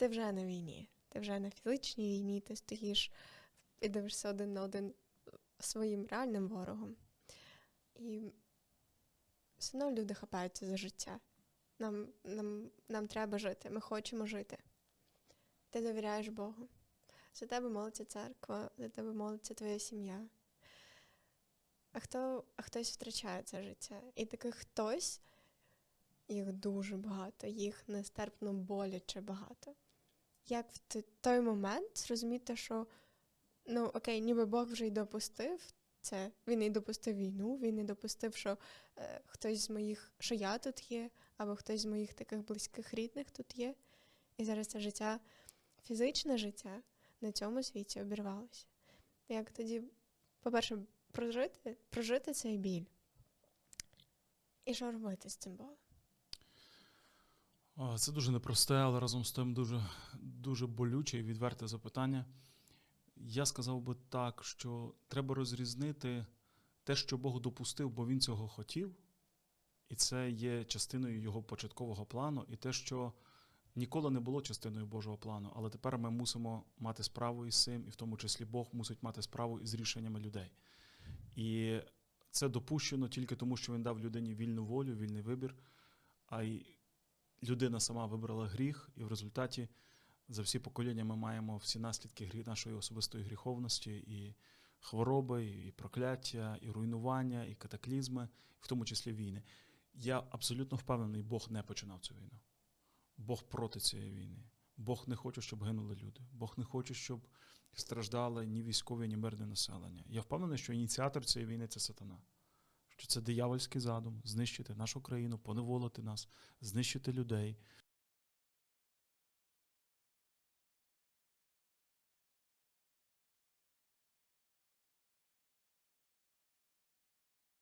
ти вже на війні. Ти вже на фізичній війні, ти стоїш і дивишся один на один своїм реальним ворогом. І все одно люди хапаються за життя. Нам, нам, нам треба жити, ми хочемо жити. Ти довіряєш Богу. За тебе молиться церква, за тебе молиться твоя сім'я. А хто, а хтось втрачає це життя. І таких хтось, їх дуже багато, їх нестерпно боляче багато. Як в той момент зрозуміти, що ну окей, ніби Бог вже й допустив це. Він і допустив війну, він і допустив, що е, хтось з моїх, що я тут є, або хтось з моїх таких близьких рідних тут є. І зараз це життя, фізичне життя на цьому світі обірвалося. Як тоді, по-перше, прожити, прожити цей біль. І що робити з цим болем? Це дуже непросте, але разом з тим дуже, дуже болюче і відверте запитання. Я сказав би так, що треба розрізнити те, що Бог допустив, бо Він цього хотів, і це є частиною його початкового плану, і те, що ніколи не було частиною Божого плану, але тепер ми мусимо мати справу із цим, і в тому числі Бог мусить мати справу із рішеннями людей. І це допущено тільки тому, що він дав людині вільну волю, вільний вибір, а й людина сама вибрала гріх, і в результаті за всі покоління ми маємо всі наслідки грі- нашої особистої гріховності, і хвороби, і прокляття, і руйнування, і катаклізми, в тому числі війни. Я абсолютно впевнений, Бог не починав цю війну. Бог проти цієї війни. Бог не хоче, щоб гинули люди. Бог не хоче, щоб страждали ні військові, ні мирне населення. Я впевнений, що ініціатор цієї війни це сатана. Що це диявольський задум знищити нашу країну, поневолити нас, знищити людей,